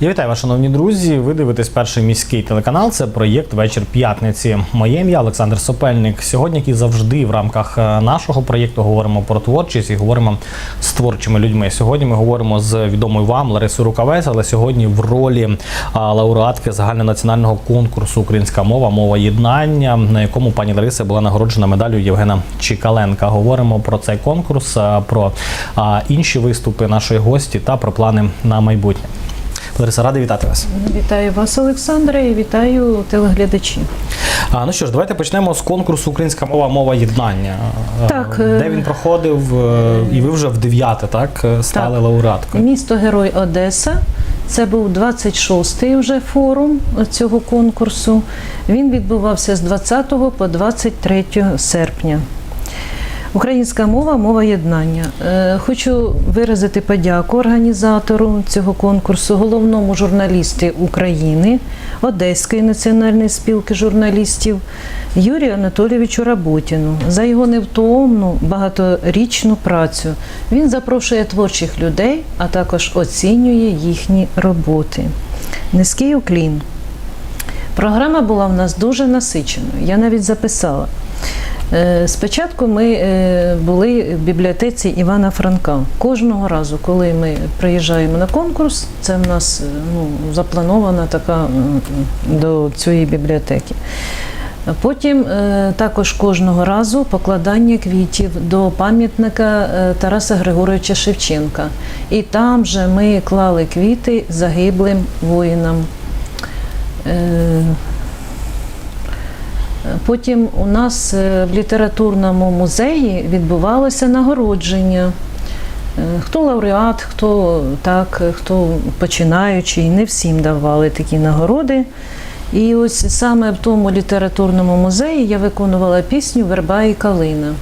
Я вітаю шановні друзі. Ви дивитесь перший міський телеканал. Це проєкт Вечір п'ятниці. Моє ім'я Олександр Сопельник. Сьогодні, як і завжди, в рамках е, нашого проєкту говоримо про творчість і говоримо з творчими людьми. Сьогодні ми говоримо з відомою вам Ларисою Рукавець, але сьогодні в ролі а, лауреатки загальнонаціонального конкурсу Українська мова, мова єднання, на якому пані Лариса була нагороджена медаллю Євгена Чікаленка. Говоримо про цей конкурс, про інші виступи нашої гості та про плани на майбутнє. Лариса, радий вітати вас. Вітаю вас, Олександре, і вітаю телеглядачі. А, ну що ж, давайте почнемо з конкурсу Українська мова, мова єднання. Так, Де е, він проходив, е, і ви вже в дев'яте, так, е, стали Так. лауреаткою. Місто Герой Одеса. Це був 26-й вже форум цього конкурсу. Він відбувався з 20 по 23 серпня. Українська мова мова єднання. Е, Хочу виразити подяку організатору цього конкурсу, головному журналісті України, Одеської національної спілки журналістів Юрію Анатолійовичу Работіну за його невтомну багаторічну працю. Він запрошує творчих людей, а також оцінює їхні роботи. Низький уклін. Програма була в нас дуже насиченою. Я навіть записала. Е, Спочатку ми е, були в бібліотеці Івана Франка. Кожного разу, коли ми приїжджаємо на конкурс, це в нас е, ну, запланована така до цієї бібліотеки. Потім також кожного разу покладання квітів до пам'ятника Тараса Григоровича Шевченка. І там же ми клали квіти загиблим воїнам. Потім у нас е, в літературному музеї відбувалося нагородження. Е, Хто лауреат, хто так, хто починаючий, не всім давали такі нагороди. І ось саме в тому літературному музеї я виконувала пісню Верба і калина,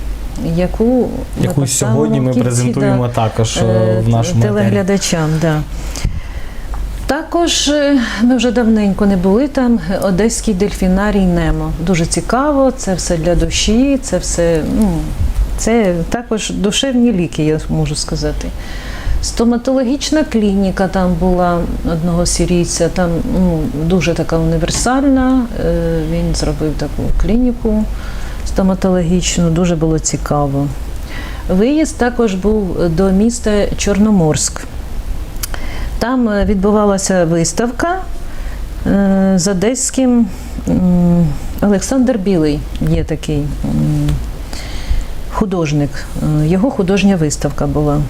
яку, Яку сьогодні ми кінці, презентуємо також е, в нашому телеглядачам. Да. Також е, ми вже давненько не були там. Одеський дельфінарій Немо. Дуже цікаво, це все для душі, це все, ну, це також душевні ліки, я можу сказати. Стоматологічна клініка там була одного сирійця, там ну, дуже така універсальна. е, Він зробив таку клініку стоматологічну, дуже було цікаво. Виїзд також був до міста Чорноморськ. Там е, відбувалася виставка е, з одеським Олександр Білий є такий художник. Е, Його художня виставка була.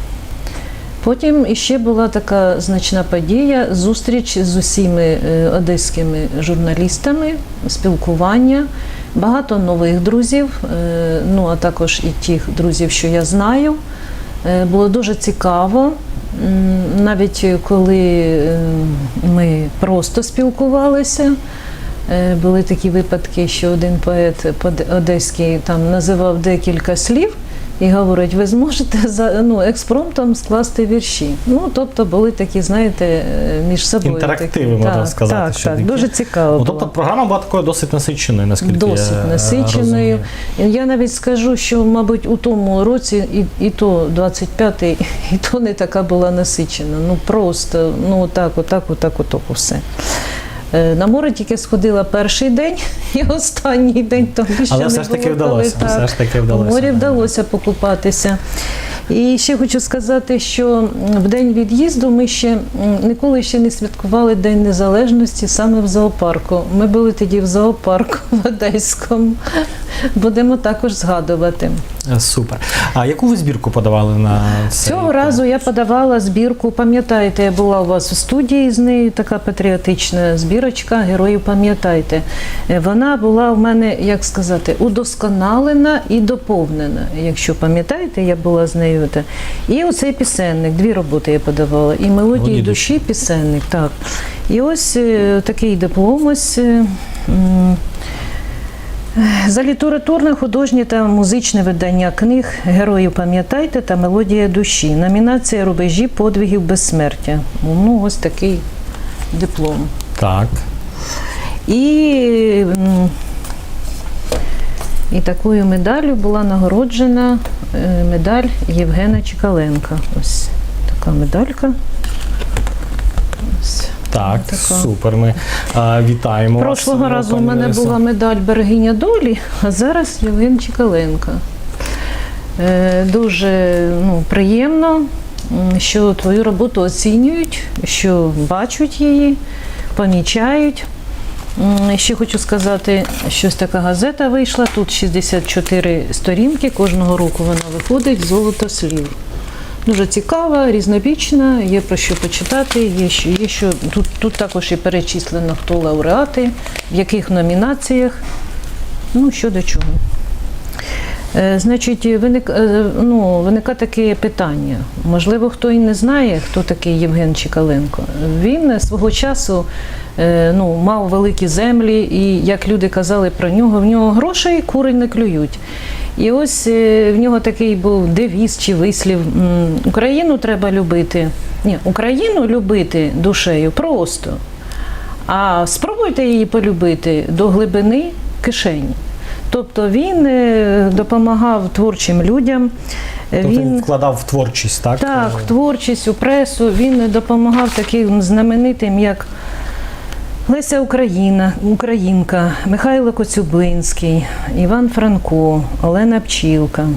Потім іще була така значна подія зустріч з усіма е, одеськими журналістами, спілкування, багато нових друзів, ну а також і тих друзів, що я знаю. Було дуже цікаво. Навіть коли е, ми просто спілкувалися, е, були такі випадки, що один поет одеський там називав декілька слів і говорить, ви зможете за ну, експромтом скласти вірші. Ну, тобто були такі, знаєте, е, між собою. Інтерактиви, такі. можна так, сказати, Так, що так, такі. дуже цікаво. Ну, тобто програма була такою досить насиченою, наскільки Досить я насиченою. розумію. Я навіть скажу, що, мабуть, у тому році і, і то 25-й, і то не така була насичена. Ну просто, ну так, отак, отак, отак, отак, все. Е, На море тільки сходила перший день і останній день тому що Але не все ж таки було вдалося. так. Все ж таки вдалося. морі вдалося покупатися. І ще хочу сказати, що в день від'їзду ми ще ніколи ще не святкували День Незалежності саме в зоопарку. Ми були тоді в зоопарку в Одеському. Будемо також згадувати. Е, Супер. А яку ви збірку подавали на цей Цього разу я подавала збірку. Пам'ятаєте, я була у вас у студії з нею, така патріотична збірочка Героїв пам'ятайте. Е, Вона була в мене, як сказати, удосконалена і доповнена. Якщо пам'ятаєте, я була з нею. та. І оцей пісенник, дві роботи я подавала. І мелодії Мелодії душі, пісенник. Так. І ось е, такий диплом. Ось. За літературне, художнє та музичне видання книг Героїв пам'ятайте та Мелодія душі. Номінація рубежі подвигів безсмертя. Ну, ось такий диплом. Так. І, і такою медаллю була нагороджена е, медаль Євгена Чекаленка. Ось така медалька. Ось. Так, Така. супер. Ми а, вітаємо. вас, Прошлого разу у мене була медаль Берегиня долі, а зараз Євген Чекаленко. Е, Дуже ну, приємно, що твою роботу оцінюють, що бачать її, помічають. Ще хочу сказати, щось така газета вийшла. Тут 64 сторінки. Кожного року вона виходить золото слів. Дуже цікава, різнобічна, є про що почитати. Є що, є що тут, тут також і перечислено, хто лауреати, в яких номінаціях, ну що до чого. Е, Значить, виник, е, ну, виникає таке питання. Можливо, хто і не знає, хто такий Євген Чекаленко. Він свого часу е, ну, мав великі землі, і як люди казали про нього, в нього грошей кури не клюють. І ось е, в нього такий був девіз чи вислів: Україну треба любити. Ні, Україну любити душею просто. А спробуйте її полюбити до глибини кишені. Тобто він е, допомагав творчим людям. е, Тобто він Він вкладав в творчість, так? так, в творчість, у пресу. Він допомагав таким знаменитим, як Леся Україна, Українка, Михайло Коцюбинський, Іван Франко, Олена Пчілка.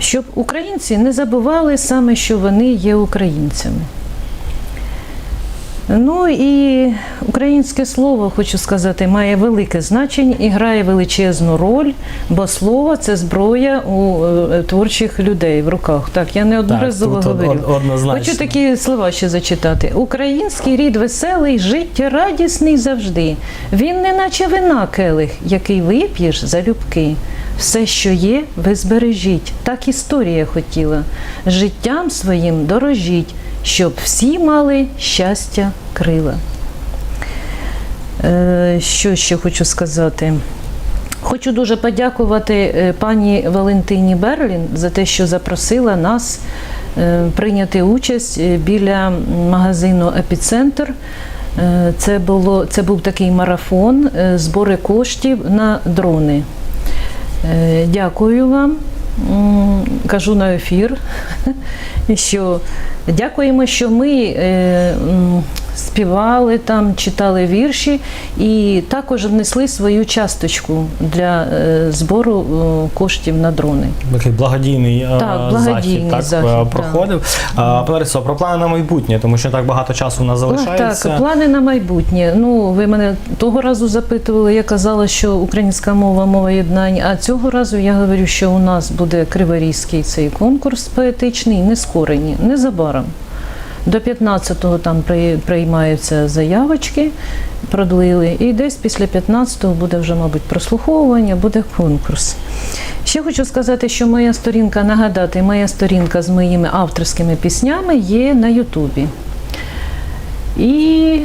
Щоб українці не забували саме, що вони є українцями. Ну і українське слово, хочу сказати, має велике значення і грає величезну роль, бо слово це зброя у е, творчих людей в руках. Так, я неодноразово говорю. однозначно. Хочу такі слова ще зачитати. Український рід веселий, життєрадісний завжди. Він не наче вина келих, який вип'єш залюбки. Все, що є, ви збережіть. Так історія хотіла. Життям своїм дорожіть, щоб всі мали щастя крила. Е, Що ще хочу сказати? Хочу дуже подякувати е, пані Валентині Берлін за те, що запросила нас е, прийняти участь біля магазину Епіцентр. Це, було, це був такий марафон збори коштів на дрони. Дякую вам. Кажу на ефір, що дякуємо, що ми е, співали там, читали вірші і також внесли свою часточку для е, збору е, коштів на дрони. Такий благодійний, е, Так, благодійний захід, так, захід, е, так. проходив. А, Пане про плани на майбутнє, тому що так багато часу у нас залишається. Так, плани на майбутнє. Ну, ви мене того разу запитували, я казала, що українська мова мова єднань. А цього разу я говорю, що у нас буде криворізький цей конкурс поетичний, нескорені, незабаром. До 15-го там приймаються заявочки, продлили, і десь після 15-го буде вже, мабуть, прослуховування, буде конкурс. Ще хочу сказати, що моя сторінка, нагадати, моя сторінка з моїми авторськими піснями є на Ютубі. І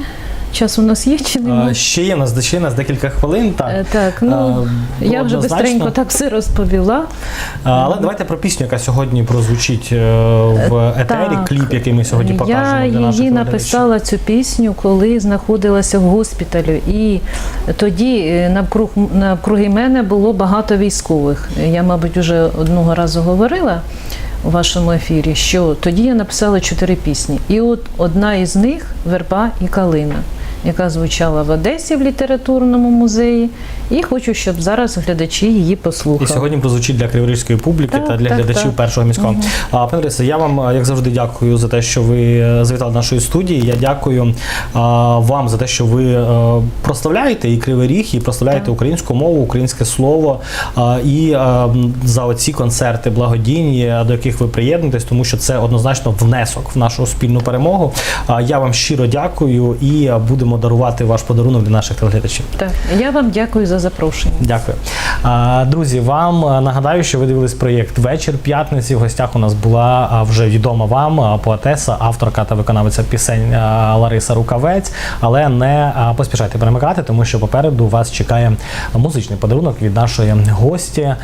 час у нас є чи немає? ще є нас ще є нас декілька хвилин. Так. Е, Так, ну А, я вже бистренько так все розповіла. Але давайте про пісню, яка сьогодні прозвучить е, в етері, Так. кліп, який ми сьогодні покажемо Я для її наших телеглядачів. написала цю пісню, коли знаходилася в госпіталі. І тоді е, навкруг, навкруги мене було багато військових. Я, мабуть, вже одного разу говорила у вашому ефірі, що тоді я написала чотири пісні. І от одна із них Верба і Калина. Яка звучала в Одесі в літературному музеї, і хочу, щоб зараз глядачі її І сьогодні прозвучить для криворізької публіки Так, та для так, глядачів так. першого міського. А пане Ларисе, я вам е, як завжди дякую за те, що ви е, завітали до нашої студії. Я дякую а, вам за те, що ви е, прославляєте і Кривий Ріг, і прославляєте Так. українську мову, українське слово а, і е, м, за оці концерти благодійні, е, до яких ви приєднуєтесь, тому що це однозначно внесок в нашу спільну перемогу. А, я вам щиро дякую і е, будемо дарувати ваш подарунок для наших телеглядачів. Так, я вам дякую за запрошення. Дякую. Друзі, вам е, нагадаю, що ви дивились проєкт Вечір п'ятниці. В гостях у нас була вже відома вам поетеса, авторка та виконавиця пісень Лариса Рукавець. Але не поспішайте перемикати, тому що попереду вас чекає музичний подарунок від нашої гості.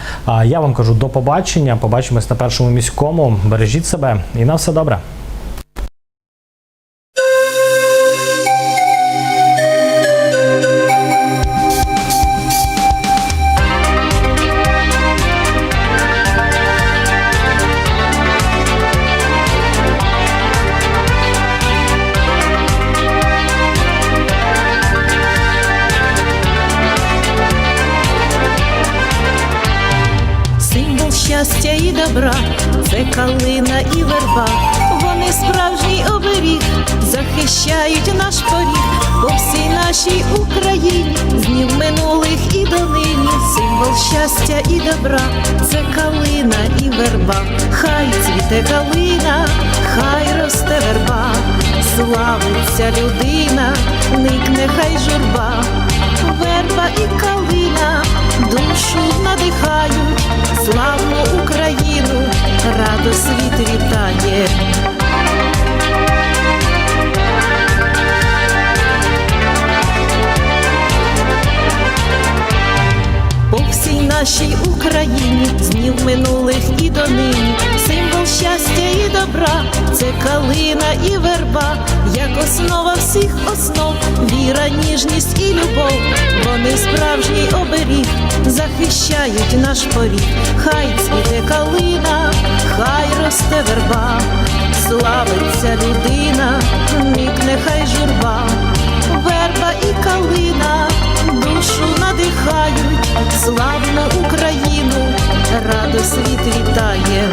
Я вам кажу до побачення. Побачимось на першому міському. Бережіть себе і на все добре. Добра, це калина і верба, вони справжній оберіг, захищають наш поріг. По всій нашій Україні, з днів минулих і донині, символ щастя і добра, це калина і верба, хай цвіте калина, хай росте верба, славиться людина, никне хай журба, верба і калина, душу надихають, славну Україну, радо світ вітає. По всій нашій Україні з днів минулих і донині символ щастя і добра, це калина і верба, як основа всіх основ, віра, ніжність і любов. Вони оберіг, захищають наш поріг. Хай цвіте калина, хай росте верба, славиться людина, мік нехай журба, верба і калина душу надихають, славну Україну, радо світ вітає.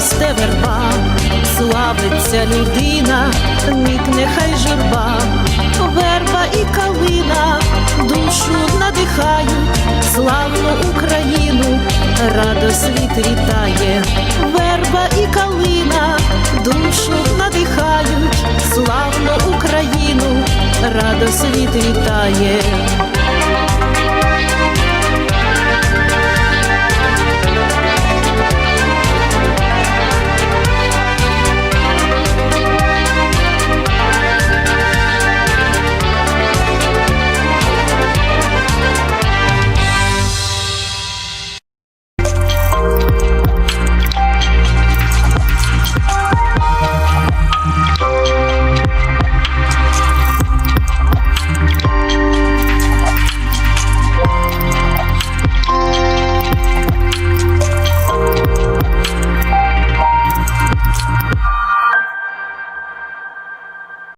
Росте верба, славиться людина, никне хай журба, верба і калина, душу надихають, славну Україну, радо світ вітає, верба і калина, душу надихають, славну Україну, радо світ вітає.